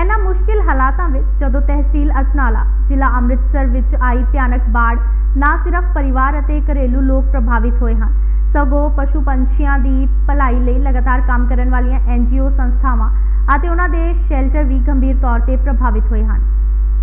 ਇਹਨਾਂ ਮੁਸ਼ਕਿਲ ਹਾਲਾਤਾਂ ਵਿੱਚ ਜਦੋਂ ਤਹਿਸੀਲ ਅਜਨਾਲਾ ਜ਼ਿਲ੍ਹਾ ਅੰਮ੍ਰਿਤਸਰ ਵਿੱਚ ਆਈ ਭਿਆਨਕ ਬਾੜ, ਨਾ ਸਿਰਫ ਪਰਿਵਾਰ ਅਤੇ ਘਰੇਲੂ ਲੋਕ ਪ੍ਰਭਾਵਿਤ ਹੋਏ ਹਨ, ਸਗੋਂ ਪਸ਼ੂ ਪੰਛੀਆਂ ਦੀ ਭਲਾਈ ਲਈ ਲਗਾਤਾਰ ਕੰਮ ਕਰਨ ਵਾਲੀਆਂ ਐਨਜੀਓ ਸੰਸਥਾਵਾਂ ਅਤੇ ਉਹਨਾਂ ਦੇ ਸ਼ੈਲਟਰ ਵੀ ਗੰਭੀਰ ਤੌਰ ਤੇ ਪ੍ਰਭਾਵਿਤ ਹੋਏ ਹਨ।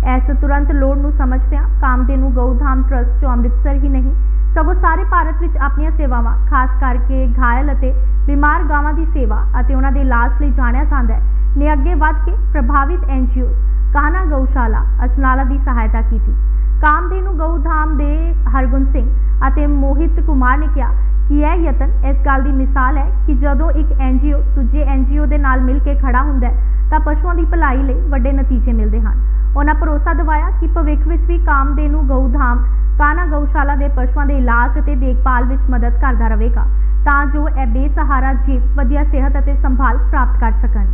ਇਸ ਤੁਰੰਤ ਲੋੜ ਨੂੰ ਸਮਝਦਿਆਂ ਕਾਮਧੇਨੂ ਗਊਧਾਮ ਟਰਸਟ ਜੋ ਅੰਮ੍ਰਿਤਸਰ ਹੀ ਨਹੀਂ, ਸਗੋਂ ਸਾਰੇ ਭਾਰਤ ਵਿੱਚ ਆਪਣੀਆਂ ਸੇਵਾਵਾਂ, ਖਾਸ ਕਰਕੇ ਘਾਇਲ ਅਤੇ ਬਿਮਾਰ ਗਾਵਾਂ ਦੀ ਸੇਵਾ ਅਤੇ ਉਹਨਾਂ ਦੇ ਇਲਾਜ ਲਈ ਜਾਣਿਆ ਜਾਂਦਾ ਹੈ ਨੇ ਅੱਗੇ ਵੱਧ ਕੇ ਪ੍ਰਭਾਵਿਤ ਐਨਜੀਓ ਕਾਹਨਾ ਗਊਸ਼ਾਲਾ, ਅਜਨਾਲਾ ਦੀ ਸਹਾਇਤਾ ਕੀਤੀ। ਕਾਮਧੇਨੂ ਗਊਧਾਮ ਦੇ ਹਰਗੁਣ ਸਿੰਘ ਅਤੇ ਮੋਹਿਤ ਕੁਮਾਰ ਨੇ ਕਿਹਾ ਕਿ ਇਹ ਯਤਨ ਇਸ ਗੱਲ ਦੀ ਮਿਸਾਲ ਹੈ ਕਿ ਜਦੋਂ ਇੱਕ ਐਨਜੀਓ ਦੂਜੇ ਐਨਜੀਓ ਦੇ ਨਾਲ ਮਿਲ ਕੇ ਖੜਾ ਹੁੰਦਾ ਹੈ, ਤਾਂ ਪਸ਼ੂਆਂ ਦੀ ਭਲਾਈ ਲਈ ਵੱਡੇ ਨਤੀਜੇ ਮਿਲਦੇ ਹਨ। ਉਹਨਾਂ ਭਰੋਸਾ ਦਿਵਾਇਆ ਕਿ ਭਵਿੱਖ ਵਿੱਚ ਵੀ ਕਾਮਦੇ ਨੂੰ ਗਊਧਾਮ ਕਾਨਾ ਗਊਸ਼ਾਲਾ ਦੇ ਪਸ਼ੂਆਂ ਦੇ ਇਲਾਜ ਅਤੇ ਦੇਖਭਾਲ ਵਿੱਚ ਮਦਦ ਕਰਦਾ ਰਹੇਗਾ। ਤਾਂ ਜੋ ਇਹ ਬੇਸਹਾਰਾ ਜੀਵ ਵਧੀਆ ਸਿਹਤ ਅਤੇ ਸੰਭਾਲ ਪ੍ਰਾਪਤ ਕਰ ਸਕਣ।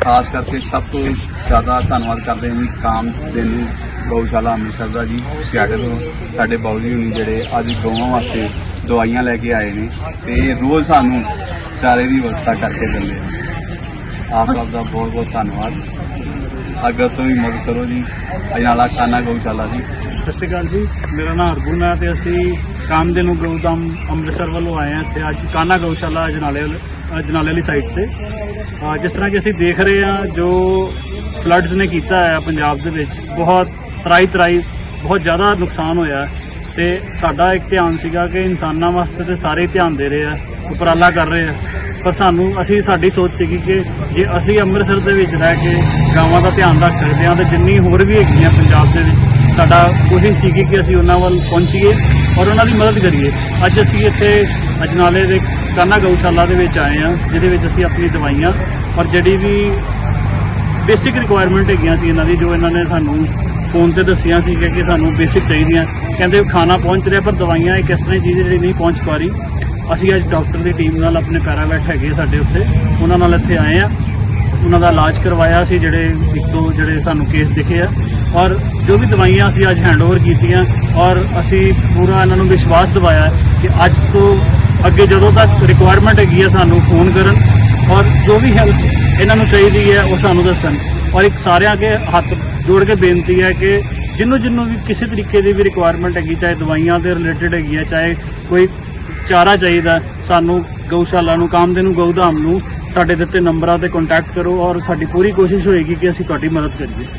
ਖਾਸ ਕਰਕੇ ਸਭ ਤੋਂ ਜ਼ਿਆਦਾ ਧੰਨਵਾਦ ਕਰਦੇ ਹਾਂ ਜੀ ਕਾਮ ਦੇਨੂ ਗਊਸ਼ਾਲਾ ਅੰਮ੍ਰਿਤਸਰ ਦਾ ਜੀ ਸਿਆਟਲ ਤੋਂ। ਸਾਡੇ ਬਾਊ ਜੀ ਹੁਣੀ ਜਿਹੜੇ ਅੱਜ ਗਊਆਂ ਵਾਸਤੇ ਦਵਾਈਆਂ ਲੈ ਕੇ ਆਏ ਨੇ ਤੇ ਇਹ ਰੋਜ਼ ਸਾਨੂੰ ਚਾਰੇ ਦੀ ਵਿਵਸਥਾ ਕਰਕੇ ਦਿੰਦੇ ਆ। ਆਪ ਸਭ ਦਾ ਬਹੁਤ ਬਹੁਤ ਧੰਨਵਾਦ। ਅੱਗੇ ਤੋਂ ਵੀ ਮਦਦ ਕਰੋ ਜੀ ਅਜਨਾਲਾ ਖਾਨਾ ਗਊਸ਼ਾਲਾ ਜੀ। ਸਤਿ ਸ਼੍ਰੀ ਅਕਾਲ ਜੀ ਮੇਰਾ ਨਾਮ ਹਰਗੁਣ ਹੈ ਤੇ ਅਸੀਂ ਕਾਮਦੇਨੂ ਗਊਧਾਮ ਅੰਮ੍ਰਿਤਸਰ ਵੱਲੋਂ ਆਏ ਹਾਂ ਇੱਥੇ। ਅੱਜ ਕਾਨਾ ਗਊਸ਼ਾਲਾ ਅਜਨਾਲੇ ਵੱਲ- ਅਜਨਾਲੇ ਵਾਲੀ ਸਾਈਡ ਤੇ। ਜਿਸ ਤਰ੍ਹਾਂ ਕਿ ਅਸੀਂ ਦੇਖ ਰਹੇ ਹਾਂ ਜੋ ਫਲੱਡਸ ਨੇ ਕੀਤਾ ਹੈ ਪੰਜਾਬ ਦੇ ਵਿੱਚ, ਬਹੁਤ ਤਰਾਈ ਤਰਾਈ, ਬਹੁਤ ਜ਼ਿਆਦਾ ਨੁਕਸਾਨ ਹੋਇਆ ਹੈ। ਤੇ ਸਾਡਾ ਇੱਕ ਧਿਆਨ ਸੀਗਾ ਕਿ ਇਨਸਾਨਾਂ ਵਾਸਤੇ ਤੇ ਸਾਰੇ ਧਿਆਨ ਦੇ ਰਹੇ ਆ, ਉਪਰਾਲਾ ਕਰ ਰਹੇ ਆ। ਪਰ ਸਾਨੂੰ, ਅਸੀਂ, ਸਾਡੀ ਸੋਚ ਸੀਗੀ ਕਿ ਜੇ ਅਸੀਂ ਅੰਮ੍ਰਿਤਸਰ ਦੇ ਵਿੱਚ ਰਹਿ ਕੇ ਗਾਵਾਂ ਦਾ ਧਿਆਨ ਰੱਖ ਸਕਦੇ ਹਾਂ, ਤੇ ਜਿੰਨੀ ਹੋਰ ਵੀ ਹੈਗੀਆਂ ਪੰਜਾਬ ਦੇ ਵਿੱਚ ਸਾਡਾ ਕੋਸ਼ਿਸ਼ ਸੀਗੀ ਕਿ ਅਸੀਂ ਉਹਨਾਂ ਵੱਲ ਪਹੁੰਚੀਏ ਔਰ ਉਹਨਾਂ ਦੀ ਮਦਦ ਕਰੀਏ। ਅੱਜ ਅਸੀਂ ਇੱਥੇ ਅਜਨਾਲੇ ਦੇ ਕਾਨਾ ਗਊਸ਼ਾਲਾ ਦੇ ਵਿੱਚ ਆਏ ਹਾਂ, ਜਿਹਦੇ ਵਿੱਚ ਅਸੀਂ ਆਪਣੀ ਦਵਾਈਆਂ ਔਰ ਜਿਹੜੀ ਵੀ ਬੇਸਿਕ ਰਿਕੁਆਇਰਮੈਂਟ ਹੈਗੀਆਂ ਸੀ ਇਹਨਾਂ ਦੀ, ਜੋ ਇਹਨਾਂ ਨੇ ਸਾਨੂੰ ਫੋਨ ਤੇ ਦੱਸੀਆਂ ਸੀ ਕਿ ਸਾਨੂੰ ਬੇਸਿਕ ਚਾਹੀਦੀਆਂ। ਕਹਿੰਦੇ ਖਾਣਾ ਪਹੁੰਚ ਰਿਹਾ, ਪਰ ਦਵਾਈਆਂ ਇੱਕ ਇਸ ਤਰ੍ਹਾਂ ਦੀ ਚੀਜ਼ ਜਿਹੜੀ ਨਹੀਂ ਪਹੁੰਚ ਪਾ ਰਹੀ। ਅਸੀਂ ਅੱਜ ਡਾਕਟਰ ਦੀ ਟੀਮ ਨਾਲ ਆਪਣੇ ਪੈਰਾਵੈਟ ਹੈਗੇ ਸਾਡੇ ਉੱਥੇ, ਉਹਨਾਂ ਨਾਲ ਇੱਥੇ ਆਏ ਆ ਉਹਨਾਂ ਦਾ ਇਲਾਜ ਕਰਵਾਇਆ ਸੀ, ਜਿਹੜੇ ਇੱਕ ਦੋ ਜਿਹੜੇ ਸਾਨੂੰ ਕੇਸ ਦਿਖੇ ਆ। ਔਰ ਜੋ ਵੀ ਦਵਾਈਆਂ ਅਸੀਂ ਅੱਜ ਹੈਂਡਓਵਰ ਕੀਤੀਆਂ, ਔਰ ਅਸੀਂ ਪੂਰਾ ਇਹਨਾਂ ਨੂੰ ਵਿਸ਼ਵਾਸ ਦਿਵਾਇਆ ਕਿ ਅੱਜ ਤੋਂ ਅੱਗੇ ਜਦੋਂ ਤੱਕ ਰਿਕੁਆਇਰਮੈਂਟ ਹੈਗੀ ਆ ਸਾਨੂੰ ਫੋਨ ਕਰਨ, ਔਰ ਜੋ ਵੀ ਹੈਲਪ ਇਹਨਾਂ ਨੂੰ ਚਾਹੀਦੀ ਹੈ, ਉਹ ਸਾਨੂੰ ਦੱਸਣ। ਔਰ ਇੱਕ ਸਾਰਿਆਂ ਅੱਗੇ ਹੱਥ ਜੋੜ ਕੇ ਬੇਨਤੀ ਹੈ ਕਿ ਜਿਹਨੂੰ ਜਿਹਨੂੰ ਵੀ ਕਿਸੇ ਤਰੀਕੇ ਦੀ ਵੀ ਰਿਕੁਆਇਰਮੈਂਟ ਹੈਗੀ, ਚਾਹੇ ਦਵਾਈਆਂ ਦੇ ਰਿਲੇਟਡ ਹੈਗੀ ਹੈ ਚਾਹੇ ਕੋਈ ਚਾਰਾ ਚਾਹੀਦਾ, ਸਾਨੂੰ ਗਊਸ਼ਾਲਾ ਨੂੰ ਕਾਮਦੇ ਨੂੰ, ਗਊਧਾਮ ਨੂੰ ਸਾਡੇ ਦਿੱਤੇ ਨੰਬਰਾਂ ਤੇ ਕੰਟੈਕਟ ਕਰੋ ਔਰ ਸਾਡੀ ਪੂਰੀ ਕੋਸ਼ਿਸ਼ ਹੋਏਗੀ ਕਿ ਅਸੀਂ ਤੁਹਾਡੀ ਮਦਦ ਕਰੀਏ।